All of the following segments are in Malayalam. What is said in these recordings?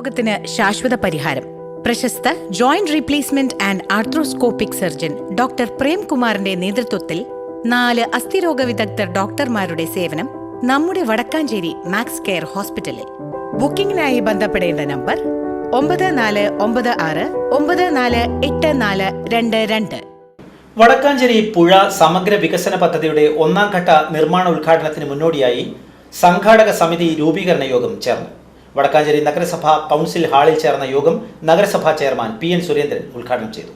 രോഗത്തിന് ശാശ്വത പരിഹാരം. പ്രശസ്ത joint replacement and arthroscopic surgeon doctor പ്രേംകുമാറിന്റെ നേതൃത്വത്തിൽ നാല് അസ്ഥിരോഗ വിദഗ്ധർ ഡോക്ടർമാരുടെ സേവനം നമ്മുടെ വടക്കാഞ്ചേരി മാക്സ് കെയർ ഹോസ്പിറ്റലിൽ. ബുക്കിംഗിനായി ബന്ധപ്പെടേണ്ട നമ്പർ ഒമ്പത് നാല് ഒമ്പത് ആറ് ഒമ്പത് നാല് എട്ട് നാല് രണ്ട് രണ്ട്. വടക്കാഞ്ചേരി പുഴ സമഗ്ര വികസന പദ്ധതിയുടെ ഒന്നാം ഘട്ട നിർമ്മാണ ഉദ്ഘാടനത്തിന് മുന്നോടിയായി സംഘാടക സമിതി രൂപീകരണ യോഗം ചേർന്നു. വടക്കാഞ്ചേരി നഗരസഭ കൗൺസിൽ ഹാളിൽ ചേർന്ന യോഗം നഗരസഭാ ചെയർമാൻ പി എൻ സുരേന്ദ്രൻ ഉദ്ഘാടനം ചെയ്തു.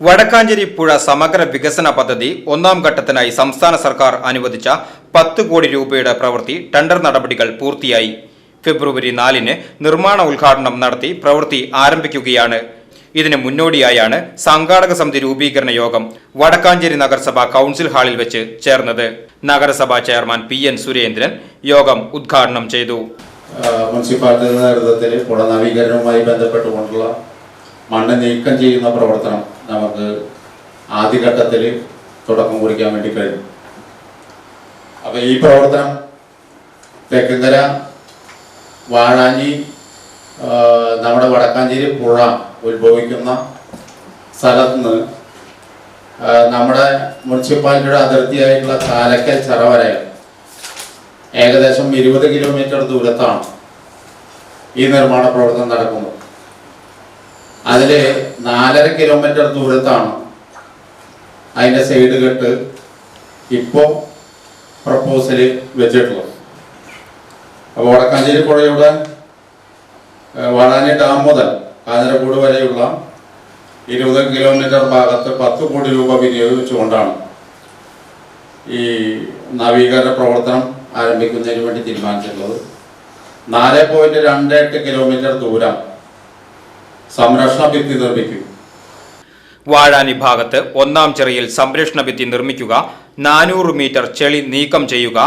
വടക്കാഞ്ചേരി പുഴ സമഗ്ര വികസന പദ്ധതി ഒന്നാം ഘട്ടത്തിനായി സംസ്ഥാന സർക്കാർ അനുവദിച്ച പത്ത് കോടി രൂപയുടെ പ്രവൃത്തി ടെണ്ടർ നടപടികൾ പൂർത്തിയായി. ഫെബ്രുവരി നാലിന് നിർമ്മാണ ഉദ്ഘാടനം നടത്തി പ്രവൃത്തി ആരംഭിക്കുകയാണ്. ഇതിന് മുന്നോടിയായാണ് സംഘാടക സമിതി രൂപീകരണ യോഗം വടക്കാഞ്ചേരി നഗരസഭ കൗൺസിൽ ഹാളിൽ വെച്ച് ചേർന്നത്. നഗരസഭാ ചെയർമാൻ പി എൻ സുരേന്ദ്രൻ യോഗം ഉദ്ഘാടനം ചെയ്തു. മുനിസിപ്പാലിറ്റിയുടെ നേതൃത്വത്തിൽ പുഴ നവീകരണവുമായി ബന്ധപ്പെട്ടുകൊണ്ടുള്ള മണ്ണ് നീക്കം ചെയ്യുന്ന പ്രവർത്തനം നമുക്ക് ആദ്യഘട്ടത്തിൽ തുടക്കം കുറിക്കാൻ വേണ്ടി കഴിഞ്ഞു. അപ്പൊ ഈ പ്രവർത്തനം തെക്കുംകര വാഴാഞ്ഞി നമ്മുടെ വടക്കാഞ്ചേരി പുഴ ഉത്ഭവിക്കുന്ന സ്ഥലത്ത് നിന്ന് നമ്മുടെ മുനിസിപ്പാലിറ്റിയുടെ അതിർത്തിയായിട്ടുള്ള ചാലക്കൽ ചെറവരയിൽ ഏകദേശം ഇരുപത് കിലോമീറ്റർ ദൂരത്താണ് ഈ നിർമ്മാണ പ്രവർത്തനം നടക്കുന്നത്. അതിൽ നാലര കിലോമീറ്റർ ദൂരത്താണ് അതിന്റെ സൈഡ് കെട്ട് ഇപ്പോൾ പ്രപ്പോസൽ വെച്ചിട്ടുള്ളത്. അപ്പോൾ വടക്കാഞ്ചേരി പുഴയുടെ വളാനി ഡാം മുതൽ കാഞ്ഞിരക്കൂട് വരെയുള്ള ഇരുപത് കിലോമീറ്റർ ഭാഗത്ത് പത്ത് കോടി രൂപ വിനിയോഗിച്ചുകൊണ്ടാണ് ഈ നവീകരണ പ്രവർത്തനം ആരംഭിക്കുന്നതിന് വേണ്ടി തീരുമാനിച്ചിട്ടുള്ളത്. നാല് പോയിന്റ് രണ്ട് എട്ട് കിലോമീറ്റർ ദൂരം സംരക്ഷണ ഭിത്തി നിർമ്മിക്കും. വാഴാനി ഭാഗത്ത് ഒന്നാം ചിറയിൽ സംരക്ഷണ ഭിത്തി നിർമ്മിക്കുക നാനൂറ് മീറ്റർ ചെളി നീക്കം ചെയ്യുക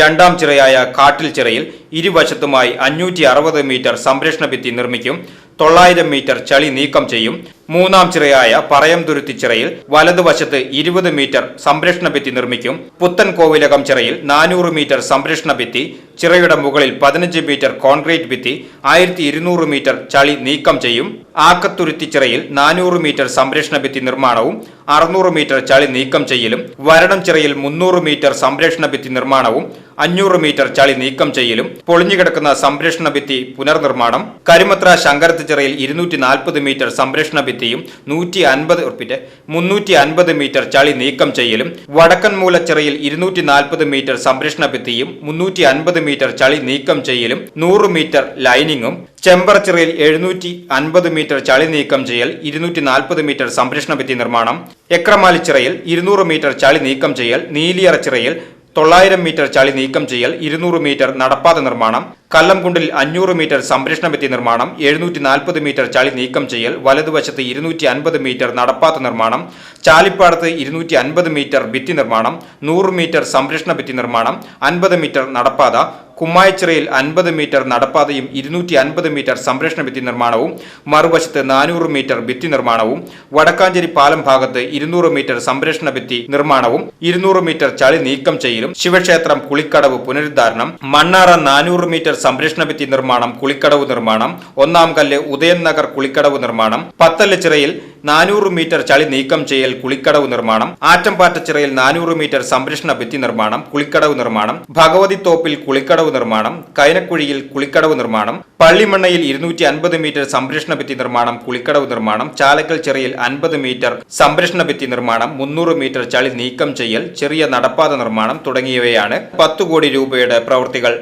രണ്ടാം ചിറയായ കാട്ടിൽ ചിറയിൽ ഇരുവശത്തുമായി അഞ്ഞൂറ്റി അറുപത് മീറ്റർ സംരക്ഷണ ഭിത്തി നിർമ്മിക്കും തൊള്ളായിരം മീറ്റർ ചളി നീക്കം ചെയ്യും മൂന്നാം ചിറയായ പറയംതുരുത്തി ചിറയിൽ വലതുവശത്ത് ഇരുപത് മീറ്റർ സംരക്ഷണ ഭിത്തി നിർമ്മിക്കും. പുത്തൻ കോവിലകം ചിറയിൽ നാനൂറ് മീറ്റർ സംരക്ഷണ ഭിത്തി. ചിറയുടെ മുകളിൽ പതിനഞ്ച് മീറ്റർ കോൺക്രീറ്റ് ഭിത്തി. ആയിരത്തി ഇരുന്നൂറ് മീറ്റർ ചളി നീക്കം ചെയ്യും. ആക്കത്തുരുത്തി ചിറയിൽ നാനൂറ് മീറ്റർ സംരക്ഷണ ഭിത്തി നിർമ്മാണവും അറുന്നൂറ് മീറ്റർ ചളി നീക്കം ചെയ്യലും. വരണം ചിറയിൽ മുന്നൂറ് മീറ്റർ സംരക്ഷണ ഭിത്തി നിർമ്മാണവും അഞ്ഞൂറ് മീറ്റർ ചളി നീക്കം ചെയ്യലും പൊളിഞ്ഞുകിടക്കുന്ന സംരക്ഷണ ഭിത്തി പുനർനിർമ്മാണം കരിമത്ര ശങ്കരത്ത് ചിറയിൽ ഇരുന്നൂറ്റി നാൽപ്പത് മീറ്റർ സംരക്ഷണ ഭിത്തിയും നൂറ്റി അൻപത് ഉറപ്പിറ്റ് മുന്നൂറ്റി അൻപത് മീറ്റർ ചളി നീക്കം ചെയ്യലും വടക്കൻ മൂലച്ചിറയിൽ ഇരുന്നൂറ്റി നാൽപ്പത് മീറ്റർ സംരക്ഷണ ഭിത്തിയും മുന്നൂറ്റി അൻപത് മീറ്റർ ചളി നീക്കം ചെയ്യലും നൂറ് മീറ്റർ ലൈനിങ്ങും ചെമ്പറച്ചിറയിൽ എഴുന്നൂറ്റി അൻപത് മീറ്റർ ചളി നീക്കം ചെയ്യൽ ഇരുന്നൂറ്റി നാൽപ്പത് മീറ്റർ സംരക്ഷണ ഭിത്തി നിർമ്മാണം എക്രമാലിച്ചിറയിൽ ഇരുന്നൂറ് മീറ്റർ ചളി നീക്കം ചെയ്യൽ നീലിയറച്ചിറയിൽ തൊള്ളായിരം മീറ്റർ ചളി നീക്കം ചെയ്യൽ ഇരുന്നൂറ് മീറ്റർ നടപ്പാത നിർമ്മാണം കല്ലംകുണ്ടിൽ അഞ്ഞൂറ് മീറ്റർ സംരക്ഷണ ഭിത്തി നിർമ്മാണം എഴുന്നൂറ്റി നാൽപ്പത് മീറ്റർ ചളി നീക്കം ചെയ്യൽ വലതുവശത്ത് ഇരുന്നൂറ്റി അൻപത് മീറ്റർ നടപ്പാത നിർമ്മാണം ചാലിപ്പാടത്ത് ഇരുന്നൂറ്റി അൻപത് മീറ്റർ ഭിത്തി നിർമ്മാണം നൂറ് മീറ്റർ സംരക്ഷണ ഭിത്തി നിർമ്മാണം അൻപത് മീറ്റർ നടപ്പാത കുമ്മായച്ചിറയിൽ അൻപത് മീറ്റർ നടപ്പാതയും ഇരുന്നൂറ്റി അൻപത് മീറ്റർ സംരക്ഷണ ഭിത്തി നിർമ്മാണവും മറുവശത്ത് നാനൂറ് മീറ്റർ ഭിത്തി നിർമ്മാണവും വടക്കാഞ്ചേരി പാലം ഭാഗത്ത് ഇരുന്നൂറ് മീറ്റർ സംരക്ഷണ ഭിത്തി നിർമ്മാണവും ഇരുന്നൂറ് മീറ്റർ ചളി നീക്കം ചെയ്യലും ശിവക്ഷേത്രം കുളിക്കടവ് പുനരുദ്ധാരണം മണ്ണാറ നാനൂറ് മീറ്റർ സംരക്ഷണ ഭിത്തി നിർമ്മാണം കുളിക്കടവ് നിർമ്മാണം ഒന്നാം കല്ല് ഉദയൻ നഗർ കുളിക്കടവ് നിർമ്മാണം പത്തല്ലച്ചിറയിൽ നാനൂറ് മീറ്റർ ചളി നീക്കം ചെയ്യൽ കുളിക്കടവ് നിർമ്മാണം ആറ്റംപാറ്റച്ചിറയിൽ നാനൂറ് മീറ്റർ സംരക്ഷണ ഭിത്തി നിർമ്മാണം കുളിക്കടവ് നിർമ്മാണം ഭഗവതി തോപ്പിൽ കുളിക്കടവ് നിർമ്മാണം കൈനക്കുഴിയിൽ കുളിക്കടവ് നിർമ്മാണം പള്ളിമണ്ണയിൽ ഇരുന്നൂറ്റി അൻപത് മീറ്റർ സംരക്ഷണ ഭിത്തി നിർമ്മാണം കുളിക്കടവ് നിർമ്മാണം ചാലക്കൽ ചെറിയിൽ അൻപത് മീറ്റർ സംരക്ഷണ ഭിത്തി നിർമ്മാണം മുന്നൂറ് മീറ്റർ ചളി നീക്കം ചെയ്യൽ ചെറിയ നടപ്പാത നിർമ്മാണം തുടങ്ങിയവയാണ് പത്തു കോടി രൂപയുടെ പ്രവൃത്തികൾ.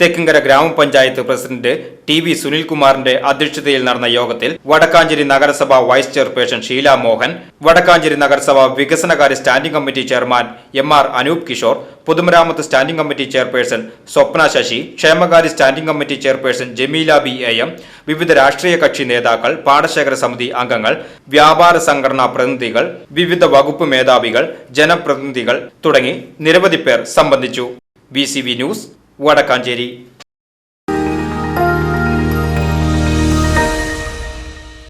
തെക്കിങ്കര ഗ്രാമപഞ്ചായത്ത് പ്രസിഡന്റ് ടി വി സുനിൽകുമാറിന്റെ അധ്യക്ഷതയിൽ നടന്ന യോഗത്തിൽ വടക്കാഞ്ചേരി നഗരസഭ വൈസ് ചെയർപേഴ്സൺ ഷീല മോഹൻ വടക്കാഞ്ചേരി നഗരസഭ വികസനകാര്യ standing committee chairman M R Anoop Kishore പൊതുമരാമത്ത് standing committee chairperson Swapna Sasi ക്ഷേമകാര്യ standing committee chairperson Jameela B A M വിവിധ രാഷ്ട്രീയ കക്ഷി നേതാക്കൾ പാടശേഖര സമിതി അംഗങ്ങൾ വ്യാപാര സംഘടനാ പ്രതിനിധികൾ വിവിധ വകുപ്പ് മേധാവികൾ ജനപ്രതിനിധികൾ തുടങ്ങി നിരവധി പേർ സംബന്ധിച്ചു. B news Vadakkanchery